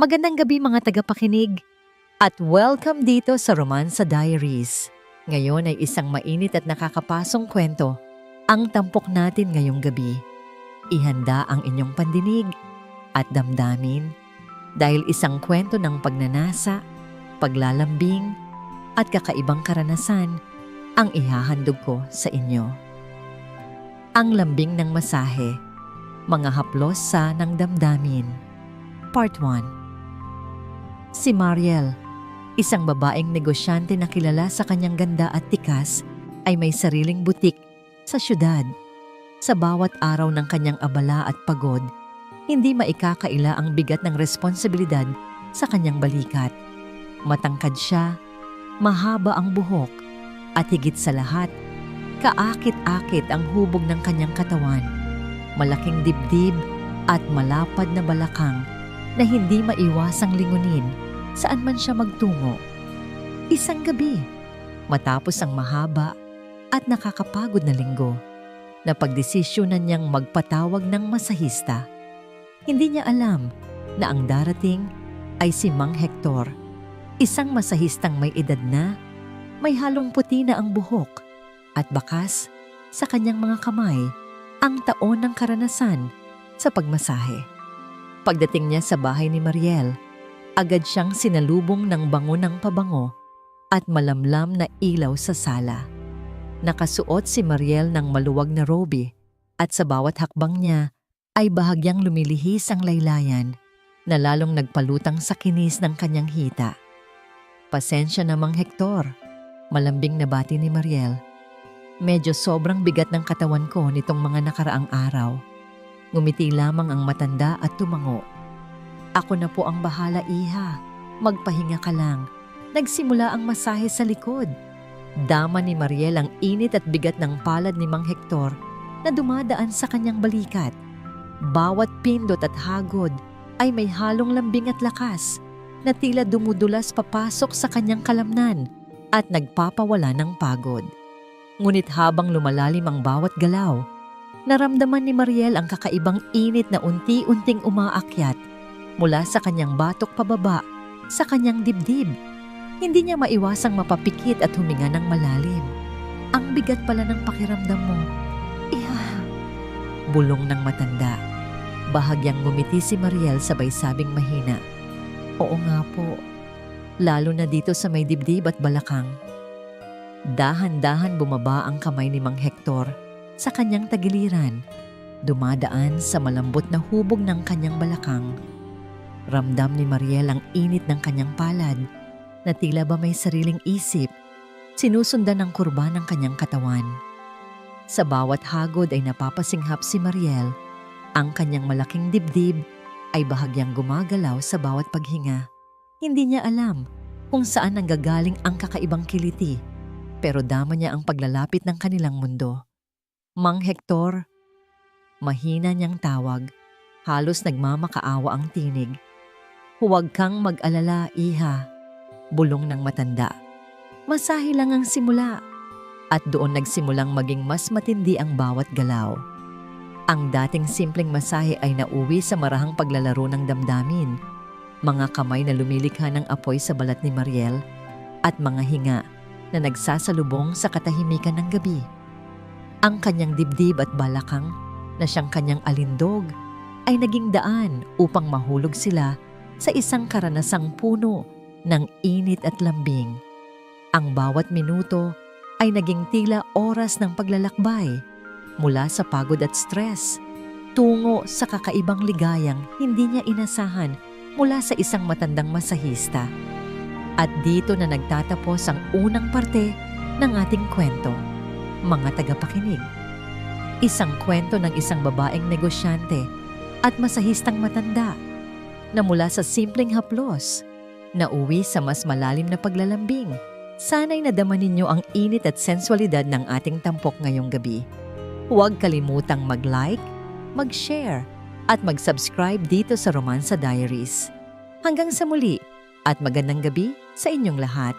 Magandang gabi mga tagapakinig at welcome dito sa Romansa Diaries. Ngayon ay isang mainit at nakakapasong kwento ang tampok natin ngayong gabi. Ihanda ang inyong pandinig at damdamin dahil isang kwento ng pagnanasa, paglalambing at kakaibang karanasan ang ihahandog ko sa inyo. Ang lambing ng masahe, mga haplos sa ng damdamin. Part 1 Si Mariel, isang babaeng negosyante na kilala sa kanyang ganda at tikas, ay may sariling butik sa syudad. Sa bawat araw ng kanyang abala at pagod, hindi maikakaila ang bigat ng responsibilidad sa kanyang balikat. Matangkad siya, mahaba ang buhok, at higit sa lahat, kaakit-akit ang hubog ng kanyang katawan. Malaking dibdib at malapad na balakang na hindi maiwasang lingunin saan man siya magtungo. Isang gabi, matapos ang mahaba at nakakapagod na linggo, napagdesisyonan niyang magpatawag ng masahista. Hindi niya alam na ang darating ay si Mang Hector, isang masahistang may edad na, may halong puti na ang buhok at bakas sa kanyang mga kamay ang taon ng karanasan sa pagmasahe. Pagdating niya sa bahay ni Mariel, agad siyang sinalubong ng bango ng pabango at malamlam na ilaw sa sala. Nakasuot si Mariel ng maluwag na robe at sa bawat hakbang niya ay bahagyang lumilihis ang laylayan na lalong nagpalutang sa kinis ng kanyang hita. Pasensya namang Hector, malambing na bati ni Mariel. Medyo sobrang bigat ng katawan ko nitong mga nakaraang araw. Ngumiti lamang ang matanda at tumango. Ako na po ang bahala, iha. Magpahinga ka lang. Nagsimula ang masahe sa likod. Dama ni Mariel ang init at bigat ng palad ni Mang Hector na dumadaan sa kanyang balikat. Bawat pindot at hagod ay may halong lambing at lakas na tila dumudulas papasok sa kanyang kalamnan at nagpapawala ng pagod. Ngunit habang lumalalim ang bawat galaw, naramdaman ni Mariel ang kakaibang init na unti-unting umaakyat mula sa kanyang batok pababa sa kanyang dibdib. Hindi niya maiwasang mapapikit at huminga ng malalim. Ang bigat pala ng pakiramdam mo. Iha. Bulong ng matanda. Bahagyang ngumiti si Mariel sabay sabing mahina. Oo nga po. Lalo na dito sa may dibdib at balakang. Dahan-dahan bumaba ang kamay ni Mang Hector sa kanyang tagiliran, dumadaan sa malambot na hubog ng kanyang balakang. Ramdam ni Mariel ang init ng kanyang palad na tila ba may sariling isip, sinusundan ng kurba ng kanyang katawan. Sa bawat hagod ay napapasinghap si Mariel, ang kanyang malaking dibdib ay bahagyang gumagalaw sa bawat paghinga. Hindi niya alam kung saan nanggagaling ang kakaibang kiliti, pero dama niya ang paglalapit ng kanilang mundo. Mang Hector, mahina niyang tawag, halos nagmamakaawa ang tinig. Huwag kang mag-alala, iha, bulong ng matanda. Masahe lang ang simula, at doon nagsimulang maging mas matindi ang bawat galaw. Ang dating simpleng masahe ay nauwi sa marahang paglalaro ng damdamin, mga kamay na lumilikha ng apoy sa balat ni Mariel, at mga hinga na nagsasalubong sa katahimikan ng gabi. Ang kanyang dibdib at balakang na siyang kanyang alindog ay naging daan upang mahulog sila sa isang karanasang puno ng init at lambing. Ang bawat minuto ay naging tila oras ng paglalakbay mula sa pagod at stress tungo sa kakaibang ligayang hindi niya inasahan mula sa isang matandang masahista. At dito na nagtatapos ang unang parte ng ating kwento, mga tagapakinig. Isang kwento ng isang babaeng negosyante at masahistang matanda na mula sa simpleng haplos na uwi sa mas malalim na paglalambing. Sana'y nadama ninyo ang init at sensualidad ng ating tampok ngayong gabi. Huwag kalimutang mag-like, mag-share, at mag-subscribe dito sa Romansa Diaries. Hanggang sa muli at magandang gabi sa inyong lahat.